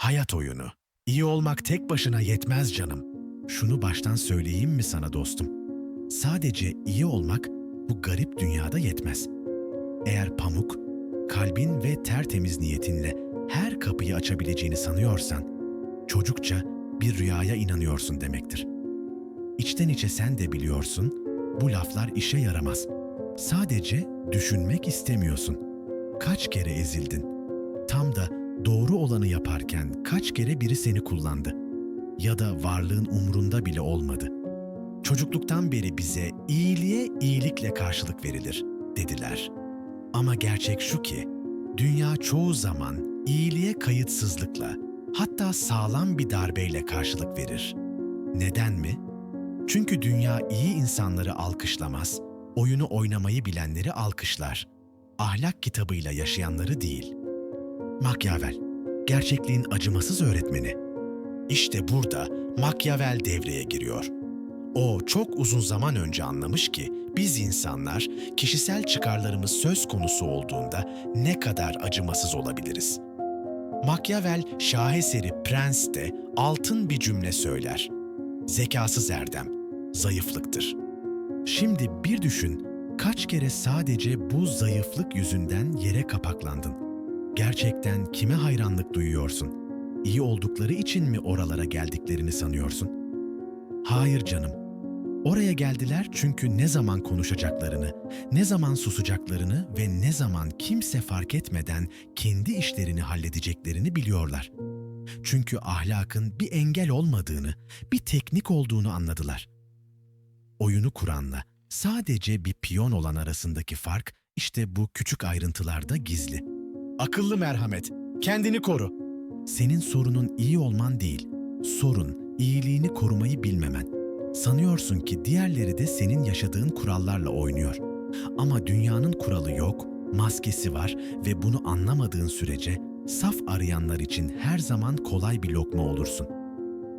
Hayat oyunu. İyi olmak tek başına yetmez canım. Şunu baştan söyleyeyim mi sana dostum? Sadece iyi olmak bu garip dünyada yetmez. Eğer pamuk, kalbin ve tertemiz niyetinle her kapıyı açabileceğini sanıyorsan, çocukça bir rüyaya inanıyorsun demektir. İçten içe sen de biliyorsun, bu laflar işe yaramaz. Sadece düşünmek istemiyorsun. Kaç kere ezildin? Tam da doğru olanı yaparken kaç kere biri seni kullandı? Ya da varlığın umrunda bile olmadı. Çocukluktan beri bize iyiliğe iyilikle karşılık verilir, dediler. Ama gerçek şu ki, dünya çoğu zaman iyiliğe kayıtsızlıkla, hatta sağlam bir darbeyle karşılık verir. Neden mi? Çünkü dünya iyi insanları alkışlamaz, oyunu oynamayı bilenleri alkışlar. Ahlak kitabıyla yaşayanları değil. Machiavelli, gerçekliğin acımasız öğretmeni. İşte burada Machiavelli devreye giriyor. O çok uzun zaman önce anlamış ki biz insanlar kişisel çıkarlarımız söz konusu olduğunda ne kadar acımasız olabiliriz. Machiavelli şaheseri Prens'te altın bir cümle söyler. Zekasız erdem, zayıflıktır. Şimdi bir düşün, kaç kere sadece bu zayıflık yüzünden yere kapaklandın? Gerçekten kime hayranlık duyuyorsun? İyi oldukları için mi oralara geldiklerini sanıyorsun? Hayır canım. Oraya geldiler çünkü ne zaman konuşacaklarını, ne zaman susacaklarını ve ne zaman kimse fark etmeden kendi işlerini halledeceklerini biliyorlar. Çünkü ahlakın bir engel olmadığını, bir teknik olduğunu anladılar. Oyunu kuranla sadece bir piyon olan arasındaki fark işte bu küçük ayrıntılarda gizli. Akıllı merhamet, kendini koru. Senin sorunun iyi olman değil, sorun iyiliğini korumayı bilmemen. Sanıyorsun ki diğerleri de senin yaşadığın kurallarla oynuyor. Ama dünyanın kuralı yok, maskesi var ve bunu anlamadığın sürece saf arayanlar için her zaman kolay bir lokma olursun.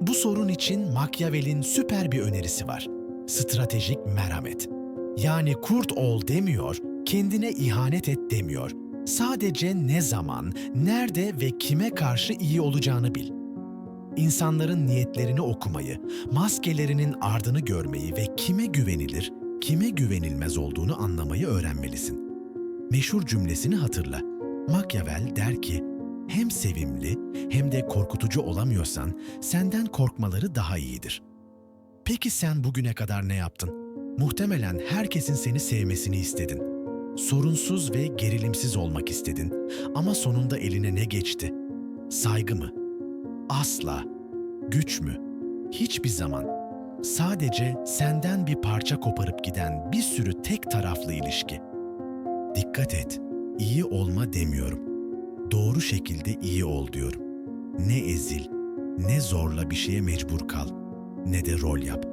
Bu sorun için Machiavelli'nin süper bir önerisi var. Stratejik merhamet. Yani kurt ol demiyor, kendine ihanet et demiyor. Sadece ne zaman, nerede ve kime karşı iyi olacağını bil. İnsanların niyetlerini okumayı, maskelerinin ardını görmeyi ve kime güvenilir, kime güvenilmez olduğunu anlamayı öğrenmelisin. Meşhur cümlesini hatırla. Machiavelli der ki, hem sevimli hem de korkutucu olamıyorsan senden korkmaları daha iyidir. Peki sen bugüne kadar ne yaptın? Muhtemelen herkesin seni sevmesini istedin. Sorunsuz ve gerilimsiz olmak istedin. Ama sonunda eline ne geçti? Saygı mı? Asla. Güç mü? Hiçbir zaman. Sadece senden bir parça koparıp giden bir sürü tek taraflı ilişki. Dikkat et. İyi olma demiyorum. Doğru şekilde iyi ol diyorum. Ne ezil, ne zorla bir şeye mecbur kal, ne de rol yap.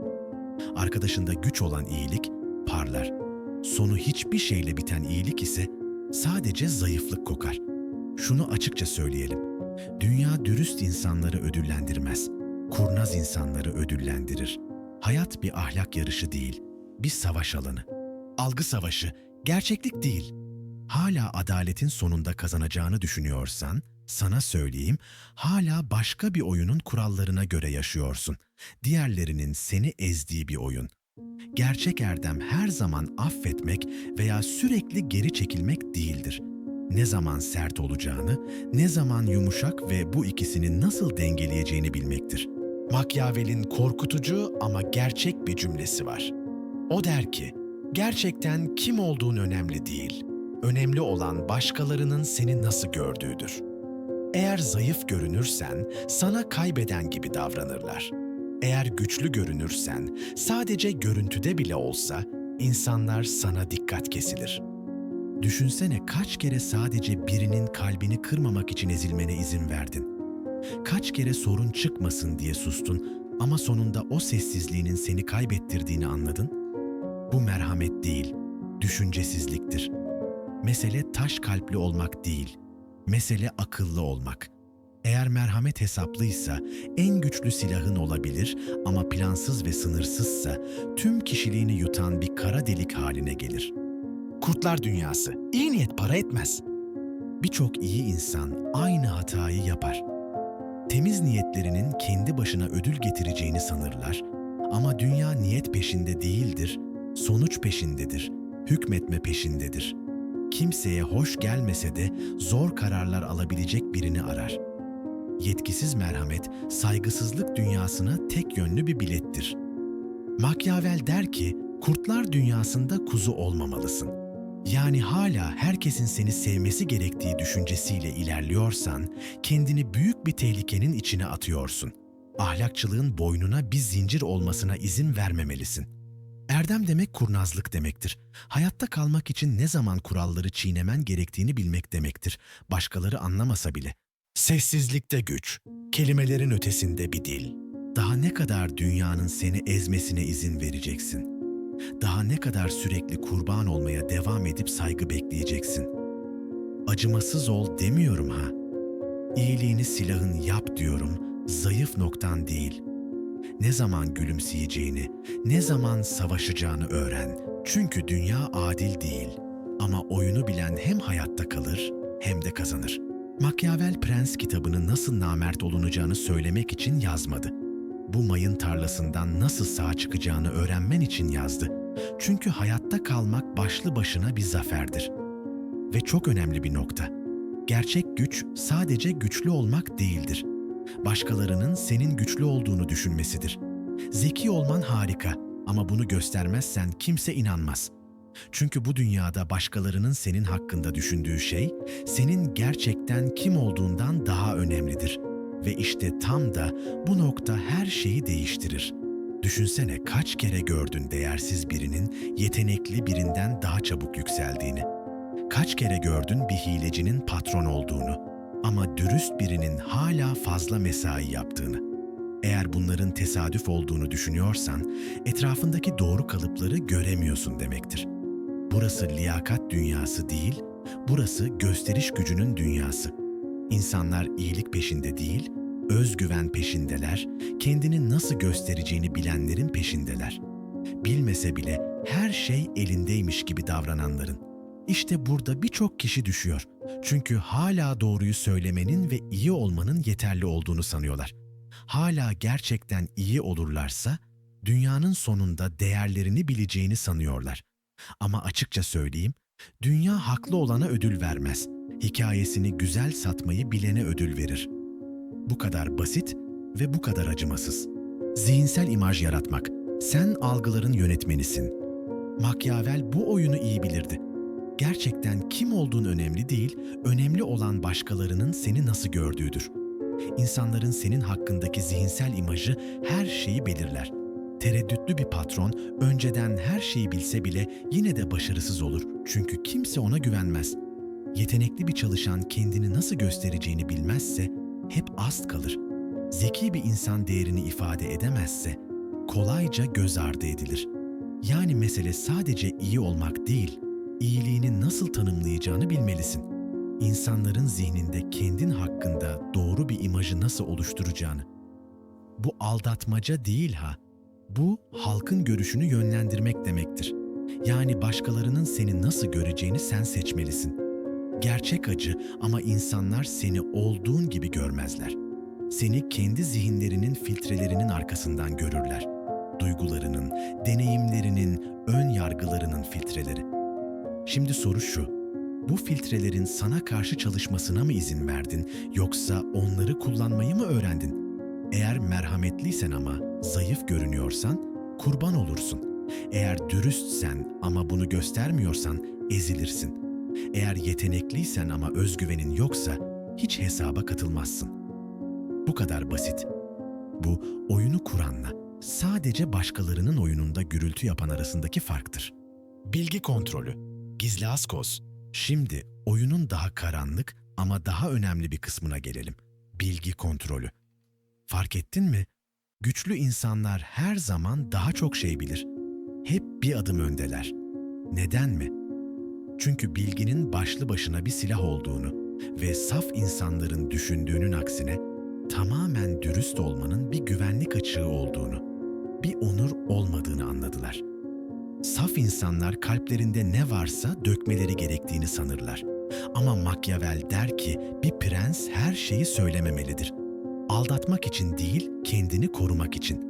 Arkadaşında güç olan iyilik parlar. Sonu hiçbir şeyle biten iyilik ise sadece zayıflık kokar. Şunu açıkça söyleyelim. Dünya dürüst insanları ödüllendirmez. Kurnaz insanları ödüllendirir. Hayat bir ahlak yarışı değil, bir savaş alanı. Algı savaşı, gerçeklik değil. Hala adaletin sonunda kazanacağını düşünüyorsan, sana söyleyeyim, hala başka bir oyunun kurallarına göre yaşıyorsun. Diğerlerinin seni ezdiği bir oyun. Gerçek erdem her zaman affetmek veya sürekli geri çekilmek değildir. Ne zaman sert olacağını, ne zaman yumuşak ve bu ikisini nasıl dengeleyeceğini bilmektir. Machiavelli'nin korkutucu ama gerçek bir cümlesi var. O der ki, gerçekten kim olduğun önemli değil. Önemli olan başkalarının seni nasıl gördüğüdür. Eğer zayıf görünürsen sana kaybeden gibi davranırlar. Eğer güçlü görünürsen sadece görüntüde bile olsa insanlar sana dikkat kesilir. Düşünsene kaç kere sadece birinin kalbini kırmamak için ezilmene izin verdin. Kaç kere sorun çıkmasın diye sustun ama sonunda o sessizliğinin seni kaybettirdiğini anladın? Bu merhamet değil, düşüncesizliktir. Mesele taş kalpli olmak değil, mesele akıllı olmak. Eğer merhamet hesaplıysa en güçlü silahın olabilir ama plansız ve sınırsızsa tüm kişiliğini yutan bir kara delik haline gelir. Kurtlar dünyası, iyi niyet para etmez. Birçok iyi insan aynı hatayı yapar. Temiz niyetlerinin kendi başına ödül getireceğini sanırlar ama dünya niyet peşinde değildir, sonuç peşindedir, hükmetme peşindedir. Kimseye hoş gelmese de zor kararlar alabilecek birini arar. Yetkisiz merhamet, saygısızlık dünyasına tek yönlü bir bilettir. Machiavel der ki, kurtlar dünyasında kuzu olmamalısın. Yani hala herkesin seni sevmesi gerektiği düşüncesiyle ilerliyorsan, kendini büyük bir tehlikenin içine atıyorsun. Ahlakçılığın boynuna bir zincir olmasına izin vermemelisin. Erdem demek kurnazlık demektir. Hayatta kalmak için ne zaman kuralları çiğnemen gerektiğini bilmek demektir. Başkaları anlamasa bile. Sessizlikte güç, kelimelerin ötesinde bir dil. Daha ne kadar dünyanın seni ezmesine izin vereceksin? Daha ne kadar sürekli kurban olmaya devam edip saygı bekleyeceksin? Acımasız ol demiyorum ha. İyiliğini silahın yap diyorum, zayıf noktan değil. Ne zaman gülümseyeceğini, ne zaman savaşacağını öğren. Çünkü dünya adil değil. Ama oyunu bilen hem hayatta kalır hem de kazanır. Machiavel Prens kitabını nasıl namert olunacağını söylemek için yazmadı. Bu mayın tarlasından nasıl sağ çıkacağını öğrenmen için yazdı. Çünkü hayatta kalmak başlı başına bir zaferdir. Ve çok önemli bir nokta. Gerçek güç sadece güçlü olmak değildir. Başkalarının senin güçlü olduğunu düşünmesidir. Zeki olman harika ama bunu göstermezsen kimse inanmaz. Çünkü bu dünyada başkalarının senin hakkında düşündüğü şey, senin gerçekten kim olduğundan daha önemlidir. Ve işte tam da bu nokta her şeyi değiştirir. Düşünsene kaç kere gördün değersiz birinin yetenekli birinden daha çabuk yükseldiğini. Kaç kere gördün bir hilecinin patron olduğunu ama dürüst birinin hala fazla mesai yaptığını. Eğer bunların tesadüf olduğunu düşünüyorsan, etrafındaki doğru kalıpları göremiyorsun demektir. Burası liyakat dünyası değil, burası gösteriş gücünün dünyası. İnsanlar iyilik peşinde değil, özgüven peşindeler, kendini nasıl göstereceğini bilenlerin peşindeler. Bilmese bile her şey elindeymiş gibi davrananların. İşte burada birçok kişi düşüyor. Çünkü hala doğruyu söylemenin ve iyi olmanın yeterli olduğunu sanıyorlar. Hala gerçekten iyi olurlarsa dünyanın sonunda değerlerini bileceğini sanıyorlar. Ama açıkça söyleyeyim, dünya haklı olana ödül vermez. Hikayesini güzel satmayı bilene ödül verir. Bu kadar basit ve bu kadar acımasız. Zihinsel imaj yaratmak. Sen algıların yönetmenisin. Machiavel bu oyunu iyi bilirdi. Gerçekten kim olduğun önemli değil, önemli olan başkalarının seni nasıl gördüğüdür. İnsanların senin hakkındaki zihinsel imajı her şeyi belirler. Tereddütlü bir patron önceden her şeyi bilse bile yine de başarısız olur çünkü kimse ona güvenmez. Yetenekli bir çalışan kendini nasıl göstereceğini bilmezse hep ast kalır. Zeki bir insan değerini ifade edemezse kolayca göz ardı edilir. Yani mesele sadece iyi olmak değil, iyiliğini nasıl tanımlayacağını bilmelisin. İnsanların zihninde kendin hakkında doğru bir imajı nasıl oluşturacağını. Bu aldatmaca değil ha. Bu halkın görüşünü yönlendirmek demektir. Yani başkalarının seni nasıl göreceğini sen seçmelisin. Gerçek acı ama insanlar seni olduğun gibi görmezler. Seni kendi zihinlerinin filtrelerinin arkasından görürler. Duygularının, deneyimlerinin, ön yargılarının filtreleri. Şimdi soru şu. Bu filtrelerin sana karşı çalışmasına mı izin verdin yoksa onları kullanmayı mı öğrendin? Eğer merhametliysen ama zayıf görünüyorsan kurban olursun. Eğer dürüstsen ama bunu göstermiyorsan ezilirsin. Eğer yetenekliysen ama özgüvenin yoksa hiç hesaba katılmazsın. Bu kadar basit. Bu oyunu kuranla sadece başkalarının oyununda gürültü yapan arasındaki farktır. Bilgi kontrolü, gizli askoz. Şimdi oyunun daha karanlık ama daha önemli bir kısmına gelelim. Bilgi kontrolü. Fark ettin mi? Güçlü insanlar her zaman daha çok şey bilir. Hep bir adım öndeler. Neden mi? Çünkü bilginin başlı başına bir silah olduğunu ve saf insanların düşündüğünün aksine tamamen dürüst olmanın bir güvenlik açığı olduğunu, bir onur olmadığını anladılar. Saf insanlar kalplerinde ne varsa dökmeleri gerektiğini sanırlar. Ama Machiavel der ki bir prens her şeyi söylememelidir. Aldatmak için değil, kendini korumak için.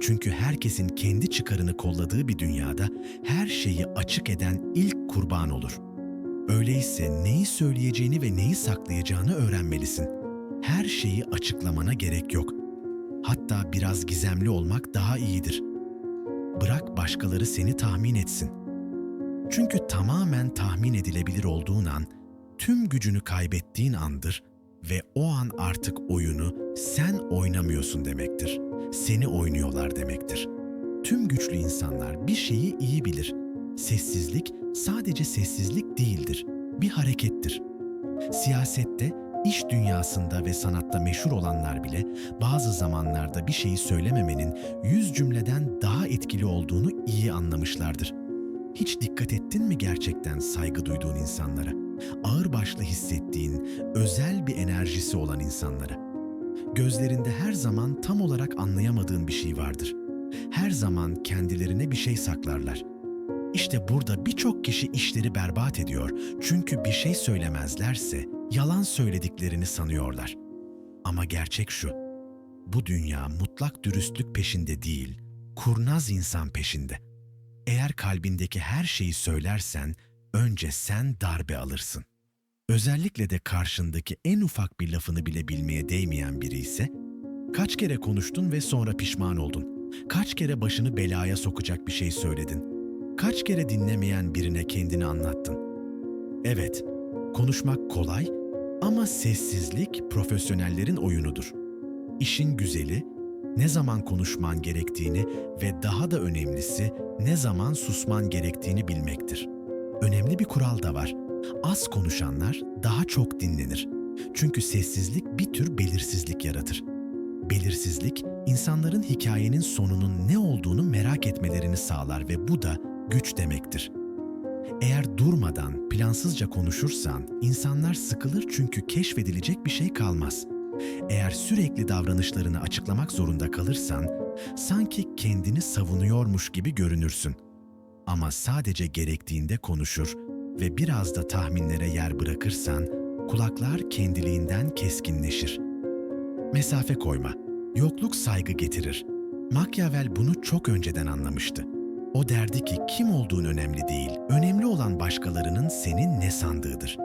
Çünkü herkesin kendi çıkarını kolladığı bir dünyada her şeyi açık eden ilk kurban olur. Öyleyse neyi söyleyeceğini ve neyi saklayacağını öğrenmelisin. Her şeyi açıklamana gerek yok. Hatta biraz gizemli olmak daha iyidir. Bırak başkaları seni tahmin etsin. Çünkü tamamen tahmin edilebilir olduğun an, tüm gücünü kaybettiğin andır ve o an artık oyunu sen oynamıyorsun demektir. Seni oynuyorlar demektir. Tüm güçlü insanlar bir şeyi iyi bilir. Sessizlik sadece sessizlik değildir, bir harekettir. Siyasette, iş dünyasında ve sanatta meşhur olanlar bile bazı zamanlarda bir şeyi söylememenin yüz cümleden daha etkili olduğunu iyi anlamışlardır. Hiç dikkat ettin mi gerçekten saygı duyduğun insanlara? Ağırbaşlı hissettiğin, özel bir enerjisi olan insanlara? Gözlerinde her zaman tam olarak anlayamadığın bir şey vardır. Her zaman kendilerine bir şey saklarlar. İşte burada birçok kişi işleri berbat ediyor çünkü bir şey söylemezlerse yalan söylediklerini sanıyorlar. Ama gerçek şu, bu dünya mutlak dürüstlük peşinde değil, kurnaz insan peşinde. Eğer kalbindeki her şeyi söylersen, önce sen darbe alırsın. Özellikle de karşındaki en ufak bir lafını bile bilmeye değmeyen biri ise, kaç kere konuştun ve sonra pişman oldun? Kaç kere başını belaya sokacak bir şey söyledin? Kaç kere dinlemeyen birine kendini anlattın? Evet, konuşmak kolay ama sessizlik profesyonellerin oyunudur. İşin güzeli, ne zaman konuşman gerektiğini ve daha da önemlisi ne zaman susman gerektiğini bilmektir. Önemli bir kural da var. Az konuşanlar daha çok dinlenir. Çünkü sessizlik bir tür belirsizlik yaratır. Belirsizlik, insanların hikayenin sonunun ne olduğunu merak etmelerini sağlar ve bu da güç demektir. Eğer durmadan, plansızca konuşursan insanlar sıkılır çünkü keşfedilecek bir şey kalmaz. Eğer sürekli davranışlarını açıklamak zorunda kalırsan, sanki kendini savunuyormuş gibi görünürsün. Ama sadece gerektiğinde konuşur ve biraz da tahminlere yer bırakırsan, kulaklar kendiliğinden keskinleşir. Mesafe koyma, yokluk saygı getirir. Machiavelli bunu çok önceden anlamıştı. O derdi ki kim olduğun önemli değil, önemli olan başkalarının senin ne sandığıdır.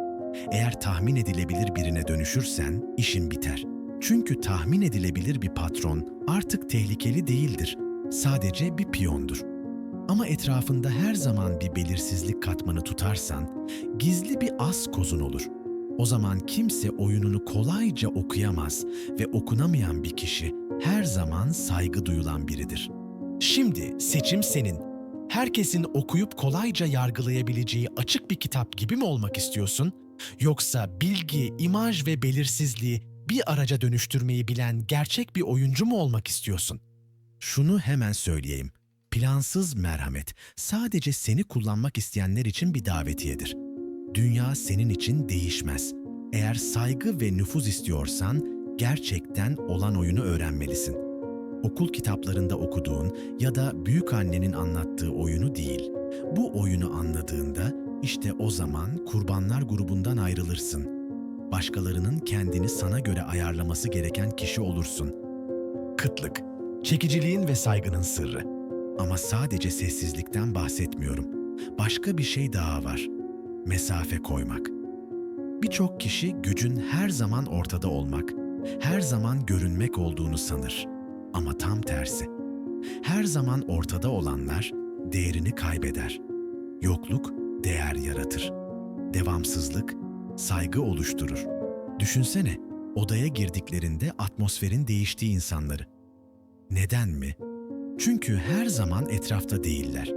Eğer tahmin edilebilir birine dönüşürsen işin biter. Çünkü tahmin edilebilir bir patron artık tehlikeli değildir. Sadece bir piyondur. Ama etrafında her zaman bir belirsizlik katmanı tutarsan gizli bir as kozun olur. O zaman kimse oyununu kolayca okuyamaz ve okunamayan bir kişi her zaman saygı duyulan biridir. Şimdi seçim senin. Herkesin okuyup kolayca yargılayabileceği açık bir kitap gibi mi olmak istiyorsun? Yoksa bilgi, imaj ve belirsizliği bir araca dönüştürmeyi bilen gerçek bir oyuncu mu olmak istiyorsun? Şunu hemen söyleyeyim. Plansız merhamet sadece seni kullanmak isteyenler için bir davetiyedir. Dünya senin için değişmez. Eğer saygı ve nüfuz istiyorsan gerçekten olan oyunu öğrenmelisin. Okul kitaplarında okuduğun ya da büyük annenin anlattığı oyunu değil. Bu oyunu anladığında işte o zaman kurbanlar grubundan ayrılırsın. Başkalarının kendini sana göre ayarlaması gereken kişi olursun. Kıtlık, çekiciliğin ve saygının sırrı. Ama sadece sessizlikten bahsetmiyorum. Başka bir şey daha var. Mesafe koymak. Birçok kişi gücün her zaman ortada olmak, her zaman görünmek olduğunu sanır. Ama tam tersi. Her zaman ortada olanlar değerini kaybeder. Yokluk değer yaratır. Devamsızlık saygı oluşturur. Düşünsene, odaya girdiklerinde atmosferin değiştiği insanları. Neden mi? Çünkü her zaman etrafta değiller.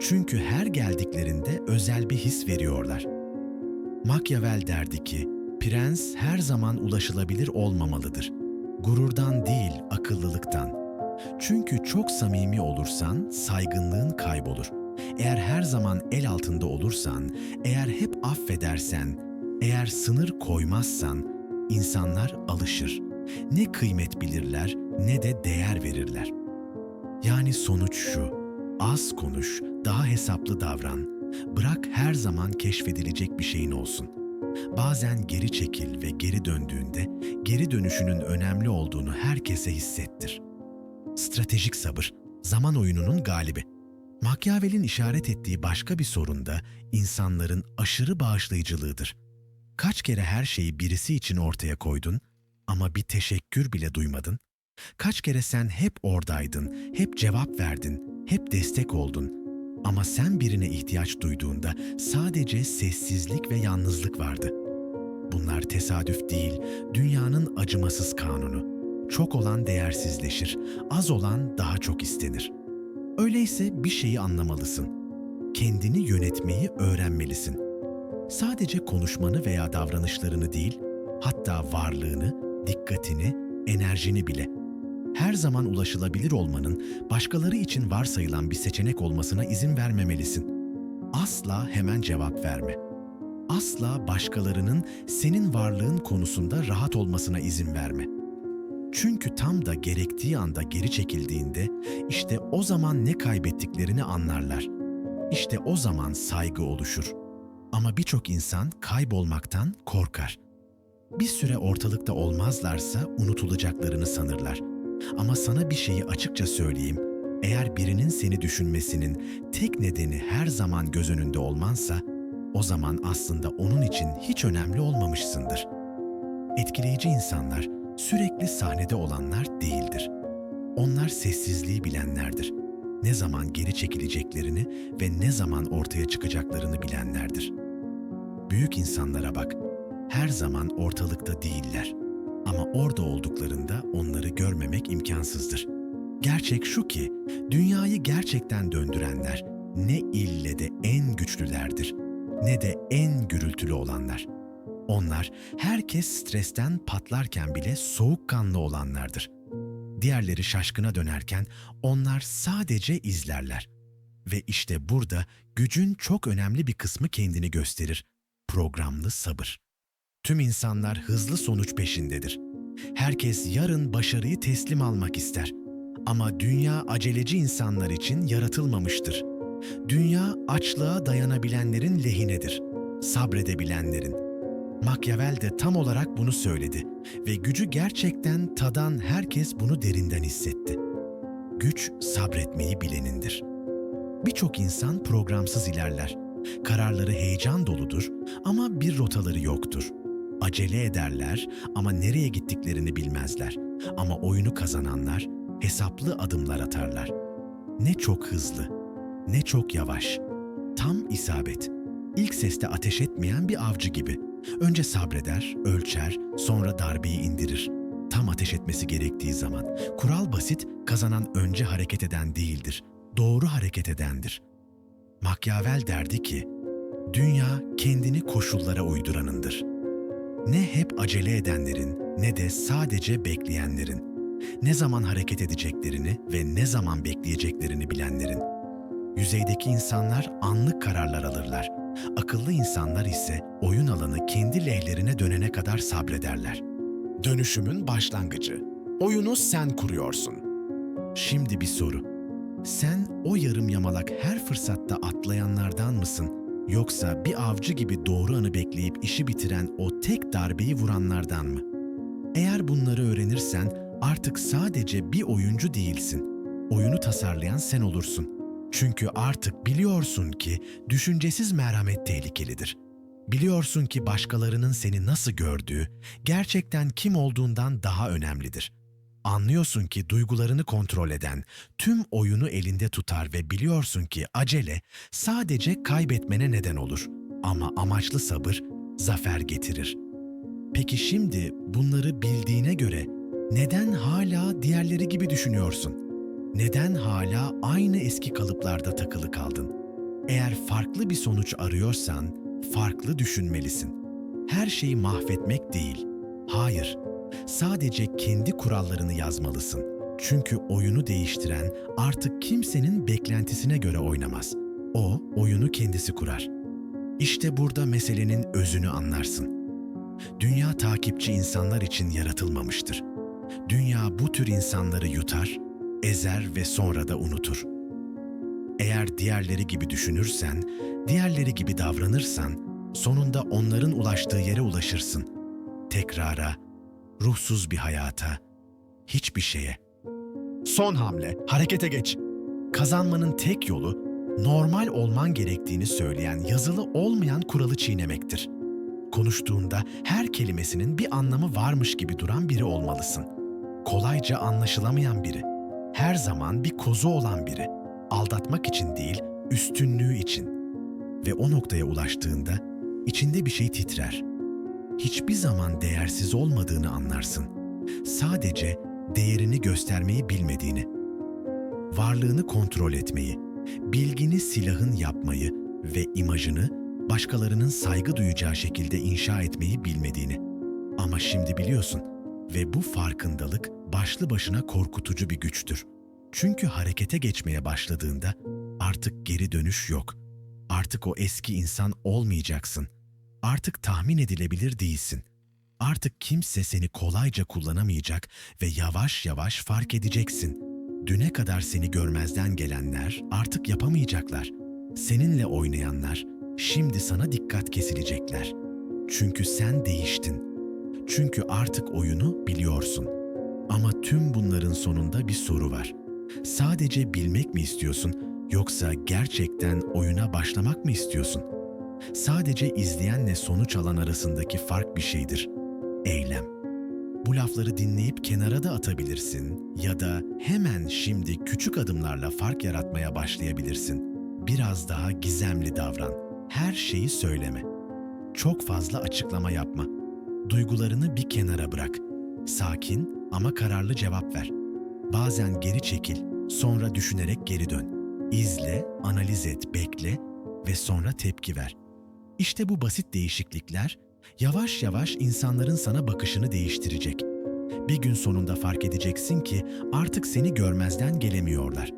Çünkü her geldiklerinde özel bir his veriyorlar. Machiavelli derdi ki, prens her zaman ulaşılabilir olmamalıdır. Gururdan değil, akıllılıktan. Çünkü çok samimi olursan saygınlığın kaybolur. Eğer her zaman el altında olursan, eğer hep affedersen, eğer sınır koymazsan insanlar alışır. Ne kıymet bilirler ne de değer verirler. Yani sonuç şu, az konuş, daha hesaplı davran. Bırak her zaman keşfedilecek bir şeyin olsun. Bazen geri çekil ve geri döndüğünde geri dönüşünün önemli olduğunu herkese hissettir. Stratejik sabır, zaman oyununun galibi. Machiavelli'nin işaret ettiği başka bir sorun da insanların aşırı bağışlayıcılığıdır. Kaç kere her şeyi birisi için ortaya koydun ama bir teşekkür bile duymadın? Kaç kere sen hep oradaydın, hep cevap verdin, hep destek oldun ama sen birine ihtiyaç duyduğunda sadece sessizlik ve yalnızlık vardı. Bunlar tesadüf değil, dünyanın acımasız kanunu. Çok olan değersizleşir, az olan daha çok istenir. Öyleyse bir şeyi anlamalısın. Kendini yönetmeyi öğrenmelisin. Sadece konuşmanı veya davranışlarını değil, hatta varlığını, dikkatini, enerjini bile. Her zaman ulaşılabilir olmanın başkaları için varsayılan bir seçenek olmasına izin vermemelisin. Asla hemen cevap verme. Asla başkalarının senin varlığın konusunda rahat olmasına izin verme. Çünkü tam da gerektiği anda geri çekildiğinde işte o zaman ne kaybettiklerini anlarlar. İşte o zaman saygı oluşur. Ama birçok insan kaybolmaktan korkar. Bir süre ortalıkta olmazlarsa unutulacaklarını sanırlar. Ama sana bir şeyi açıkça söyleyeyim. Eğer birinin seni düşünmesinin tek nedeni her zaman göz önünde olmansa, o zaman aslında onun için hiç önemli olmamışsındır. Etkileyici insanlar sürekli sahnede olanlar değildir. Onlar sessizliği bilenlerdir. Ne zaman geri çekileceklerini ve ne zaman ortaya çıkacaklarını bilenlerdir. Büyük insanlara bak. Her zaman ortalıkta değiller. Ama orada olduklarında onları imkansızdır. Gerçek şu ki, dünyayı gerçekten döndürenler ne ille de en güçlülerdir, ne de en gürültülü olanlar. Onlar herkes stresten patlarken bile soğukkanlı olanlardır. Diğerleri şaşkına dönerken onlar sadece izlerler. Ve işte burada gücün çok önemli bir kısmı kendini gösterir. Programlı sabır. Tüm insanlar hızlı sonuç peşindedir. Herkes yarın başarıyı teslim almak ister. Ama dünya aceleci insanlar için yaratılmamıştır. Dünya açlığa dayanabilenlerin lehinedir. Sabredebilenlerin. Machiavelli de tam olarak bunu söyledi ve gücü gerçekten tadan herkes bunu derinden hissetti. Güç sabretmeyi bilenindir. Birçok insan programsız ilerler. Kararları heyecan doludur ama bir rotaları yoktur. Acele ederler ama nereye gittiklerini bilmezler. Ama oyunu kazananlar hesaplı adımlar atarlar. Ne çok hızlı, ne çok yavaş. Tam isabet. İlk seste ateş etmeyen bir avcı gibi. Önce sabreder, ölçer, sonra darbeyi indirir. Tam ateş etmesi gerektiği zaman. Kural basit, kazanan önce hareket eden değildir. Doğru hareket edendir. Machiavelli derdi ki, dünya kendini koşullara uyduranındır. Ne hep acele edenlerin ne de sadece bekleyenlerin. Ne zaman hareket edeceklerini ve ne zaman bekleyeceklerini bilenlerin. Yüzeydeki insanlar anlık kararlar alırlar. Akıllı insanlar ise oyun alanı kendi lehlerine dönene kadar sabrederler. Dönüşümün başlangıcı. Oyunu sen kuruyorsun. Şimdi bir soru. Sen o yarım yamalak her fırsatta atlayanlardan mısın? Yoksa bir avcı gibi doğru anı bekleyip işi bitiren o tek darbeyi vuranlardan mı? Eğer bunları öğrenirsen artık sadece bir oyuncu değilsin. Oyunu tasarlayan sen olursun. Çünkü artık biliyorsun ki düşüncesiz merhamet tehlikelidir. Biliyorsun ki başkalarının seni nasıl gördüğü gerçekten kim olduğundan daha önemlidir. Anlıyorsun ki duygularını kontrol eden, tüm oyunu elinde tutar ve biliyorsun ki acele sadece kaybetmene neden olur. Ama amaçlı sabır zafer getirir. Peki şimdi bunları bildiğine göre neden hala diğerleri gibi düşünüyorsun? Neden hala aynı eski kalıplarda takılı kaldın? Eğer farklı bir sonuç arıyorsan farklı düşünmelisin. Her şeyi mahvetmek değil. Hayır, sadece kendi kurallarını yazmalısın. Çünkü oyunu değiştiren artık kimsenin beklentisine göre oynamaz. O oyunu kendisi kurar. İşte burada meselenin özünü anlarsın. Dünya takipçi insanlar için yaratılmamıştır. Dünya bu tür insanları yutar, ezer ve sonra da unutur. Eğer diğerleri gibi düşünürsen, diğerleri gibi davranırsan Sonunda onların ulaştığı yere ulaşırsın. Tekrara, ruhsuz bir hayata, hiçbir şeye. Son hamle, harekete geç. Kazanmanın tek yolu normal olman gerektiğini söyleyen yazılı olmayan kuralı çiğnemektir. Konuştuğunda her kelimesinin bir anlamı varmış gibi duran biri olmalısın. Kolayca anlaşılamayan biri. Her zaman bir kozu olan biri. Aldatmak için değil, üstünlüğü için. Ve o noktaya ulaştığında içinde bir şey titrer. Hiçbir zaman değersiz olmadığını anlarsın. Sadece değerini göstermeyi bilmediğini. Varlığını kontrol etmeyi, bilgini silahın yapmayı ve imajını başkalarının saygı duyacağı şekilde inşa etmeyi bilmediğini. Ama şimdi biliyorsun ve bu farkındalık başlı başına korkutucu bir güçtür. Çünkü harekete geçmeye başladığında artık geri dönüş yok. Artık o eski insan olmayacaksın. Artık tahmin edilebilir değilsin. Artık kimse seni kolayca kullanamayacak ve yavaş yavaş fark edeceksin. Düne kadar seni görmezden gelenler artık yapamayacaklar. Seninle oynayanlar şimdi sana dikkat kesilecekler. Çünkü sen değiştin. Çünkü artık oyunu biliyorsun. Ama tüm bunların sonunda bir soru var. Sadece bilmek mi istiyorsun yoksa gerçekten oyuna başlamak mı istiyorsun? Sadece izleyenle sonuç alan arasındaki fark bir şeydir. Eylem. Bu lafları dinleyip kenara da atabilirsin ya da hemen şimdi küçük adımlarla fark yaratmaya başlayabilirsin. Biraz daha gizemli davran. Her şeyi söyleme. Çok fazla açıklama yapma. Duygularını bir kenara bırak. Sakin ama kararlı cevap ver. Bazen geri çekil, sonra düşünerek geri dön. İzle, analiz et, bekle ve sonra tepki ver. İşte bu basit değişiklikler yavaş yavaş insanların sana bakışını değiştirecek. Bir gün sonunda fark edeceksin ki artık seni görmezden gelemiyorlar.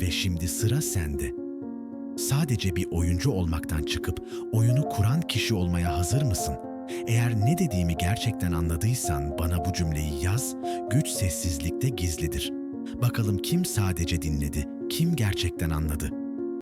Ve şimdi sıra sende. Sadece bir oyuncu olmaktan çıkıp oyunu kuran kişi olmaya hazır mısın? Eğer ne dediğimi gerçekten anladıysan bana bu cümleyi yaz, güç sessizlikte gizlidir. Bakalım kim sadece dinledi, kim gerçekten anladı?